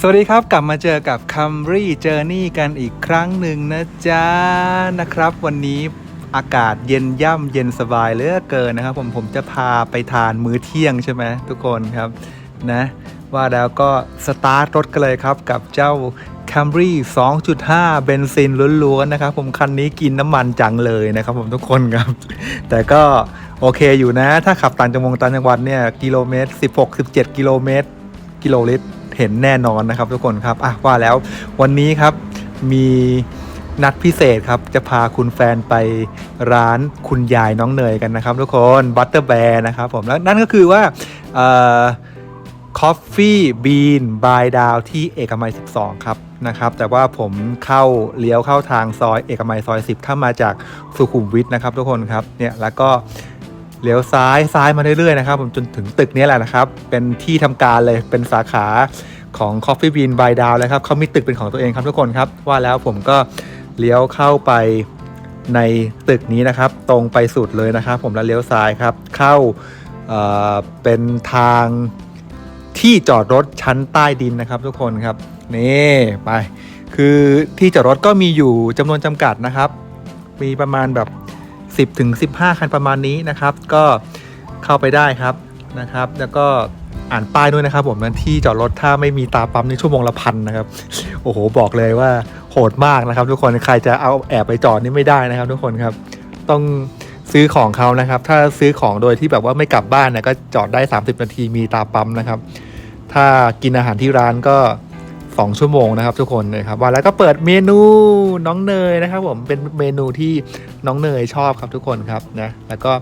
สวัสดีครับกลับมาเจอกับ Camry Journey กันอีกครั้งหนึ่งนะจ๊ะนะครับ วันนี้อากาศเย็นย่ำเย็นสบายเหลือเกินนะครับ ผมผมจะพาไปทานมื้อเที่ยงใช่ไหมทุกคนครับนะว่าแล้วก็สตาร์ทรถกันเลยครับกับเจ้า Camry 2.5 เบนซินล้วนๆนะครับ ผมคันนี้กินน้ำมันจังเลยนะครับ ผมทุกคนครับ แต่ก็โอเคอยู่นะ ถ้าขับต่างจังหวัดต่างจังหวัดเนี่ยกิโลเมตร16-17 กิโลเมตรกิโลลิตร เห็นแน่นอนนะครับ ทุกคนครับอะว่าแล้ววันนี้ครับมีนัดพิเศษครับจะพาคุณแฟนไปร้านคุณยายน้องเนยกันนะครับ ทุกคนบัตเตอร์แบร์นะครับผมแล้วนั่นก็คือว่าเอ่อ Coffee Bean by ดาวที่เอกมัย 12 ครับนะครับ แต่ว่าผมเข้าเลี้ยวเข้าทางซอยเอกมัยซอย 10 ถ้ามาจากสุขุมวิทนะครับทุกคนครับเนี่ยแล้วก็ เลี้ยวซ้ายซ้ายมาเรื่อยๆนะครับผมจนถึงตึกนี้แหละนะครับ เป็นที่ทำการเลยเป็นสาขาของ Coffee Bean by Down เลยครับเขามีตึกเป็นของตัวเองครับทุกคนครับ ว่าแล้วผมก็เลี้ยวเข้าไปในตึกนี้นะครับ ตรงไปสุดเลยนะครับ ผมแล้วเลี้ยวซ้ายครับ เข้าเเป็นทางที่จอดรถชั้นใต้ดินนะครับทุกคนครับนี่ไป คือที่จอดรถก็มีอยู่จำนวนจำกัดนะครับ มีประมาณแบบ 10ถึง15 คันประมาณนี้นะครับ ก็เข้าไปได้ครับนะครับ แล้วก็อ่านป้ายด้วยนะครับ ผมนั้นที่จอดรถถ้าไม่มีตาปั๊มในชั่วโมงละพันนะครับ โอ้โหบอกเลยว่าโหดมากนะครับ ทุกคนใครจะเอาแอบไปจอดนี่ไม่ได้นะครับ ทุกคนครับต้องซื้อของเขานะครับ ถ้าซื้อของโดยที่แบบว่าไม่กลับบ้านนี่ยก็จอดได้ 30 นาทีมีตาปั๊มนะครับ ถ้ากินอาหารที่ร้านก็ 2 ชั่วโมงนะครับทุกคนนะครับว่าแล้วก็เปิดเมนูน้องเนยนะครับผมเป็นเมนูที่น้องเนยชอบครับทุกคนครับนะแล้วก็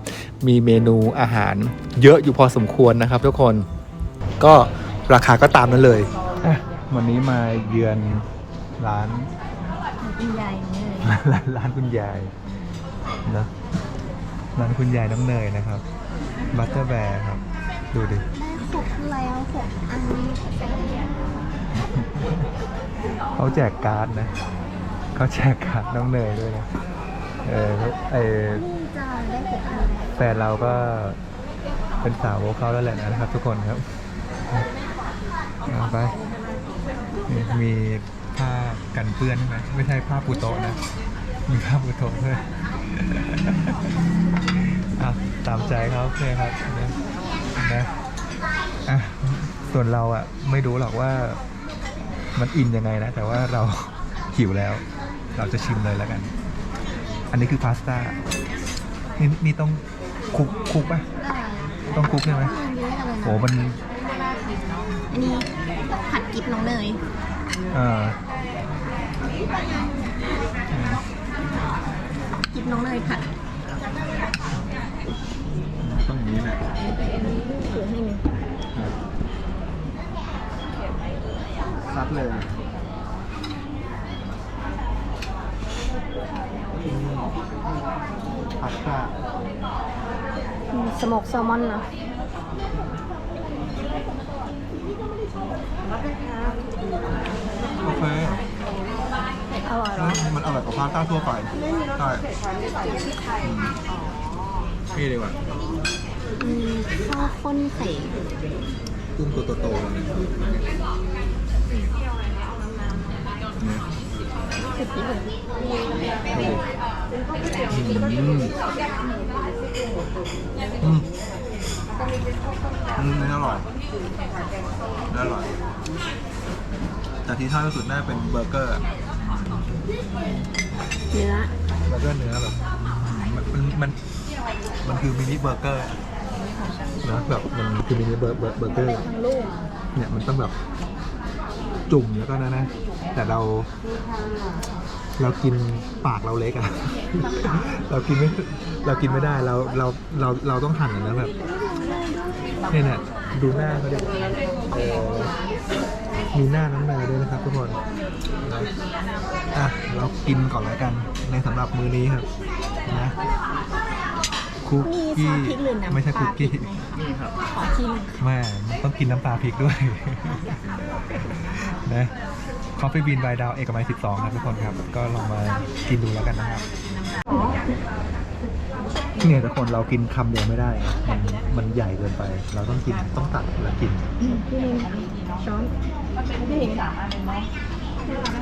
มีเมนูอาหารเยอะอยู่พอสมควรนะครับ ทุกคนก็ราคาก็ตามนั้นเลยอะวันนี้มาเยือนร้านคุณยายเนี่ยร้านร้านคุณยายนะร้านคุณยายน้องเนยนะครับบัตเตอร์แบร์ครับ ดูดิได้หกแล้วหกอัน เขาแจกการ์ดนะเขาแจกการ์ดน้องเนยด้วยนะเออไอแฟนเราก็เป็นสาวโกเขาแล้วแหละนะครับ ทุกคนครับไปมีผ้ากันเปื้อนใช่ไหมไม่ใช่ผ้าปูโตะนะ มีผ้าปูโตะด้วยอะตามใจเขาเลยครับนะนะอะส่วนเราอะไม่รู้หรอกว่า มันอินยังไงนะ แต่ว่าเรา หิวแล้ว เราจะชิมเลยแล้วกัน อันนี้คือพาสต้า นี่นี่ต้องคลุกคลุกป่ะได้ต้องคลุกใช่ไหมอันนี้อะไรโหนะมันอันนี้ผัดกิ๊บน้องเนยเออกิ๊บน้องเนยผัดต้องอย่างนี้แหละถือให้หนึ่ง ซัด เลยพาสต้ามีสโมกแซลมอนนะโอเคอร่อยเหรอมันอร่อยกว่าพาสต้าทั่วไปใช่อืมนี่ดีกว่าอืมข้าวข้นไข่กุ้งตัวโตๆ อืมอืมอืมนี่อร่อยอร่อย แต่ที่ชอบที่สุดน่าเป็นเบอร์เกอร์อะเนื้อเบอร์เกอร์เนื้อแบบมันมันมันมันคือมินิเบอร์เกอร์นะแบบมันคือมินิเบอร์เบอร์เบอร์เกอร์ ทั้งลูกเนี่ยมันต้องแบบจุ่มแล้วก็นะนะ แต่เรา เรากินปากเราเล็กอะ เรากินไม่เรากินไม่ได้เราเราเราเราต้องหั่นอะนะแบบเนี่ยเนี่ยดูหน้าเขาดิเออมีหน้าน้องเนยด้วยนะครับทุกคนนะอะเรากินก่อนแล้วกันในสำหรับมื้อนี้ครับนะคุกมีซกี้อสพริกหรือน้ำไม่ใช่ปคุลากพริกี้กไหมคะขอชิม แม่ต้องกินน้ำปลาพริกด้วย นะ คอฟฟี่บีนบายดาวเอกมัย 12 ครับทุกคนครับ ก็ลองมากินดูแล้วกันนะครับเนี่ยทุกคนเรากินคำเดียวไม่ได้มันมันใหญ่เกินไป เราต้องกินต้องตัดแล้วกินพี่ลินช้อนพี่เห็นสามอันเลยเนาะ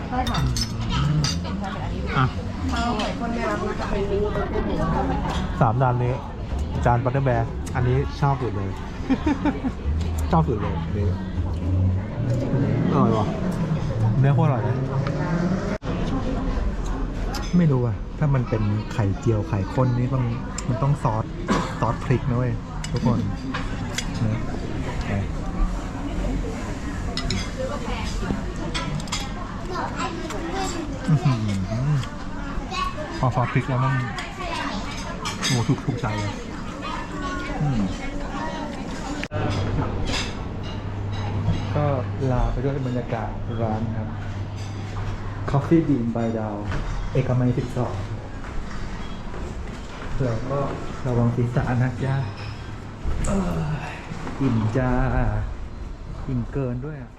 ใช่ค่ะเป็นใช่เป็นอันนี้อะข้าวไข่ข้นแม่รับนะคะเป็นนี้สามจานนี้ จานบัตเตอร์แบร์อันนี้ชอบสุดเลย ชอบสุดเลยนี่อร่อยว่ะ เนื้อโคตรอร่อยเลยไม่รู้อะถ้ามันเป็นไข่เจียวไข่ข้นนี่ต้องมันต้องซอสซอสพริกนะเว้ยทุกคนนะพอซอสพริกแล้วมันโอ้ถูกถูกใจเลย ก็ลาไปด้วยบรรยากาศร้านครับ Coffee Bean by ดาวเอกมัย 12แล้วก็ระวังศีรษะนะจ๊ะเอ้ยอิ่มจ้าอิ่มเกินด้วยอะ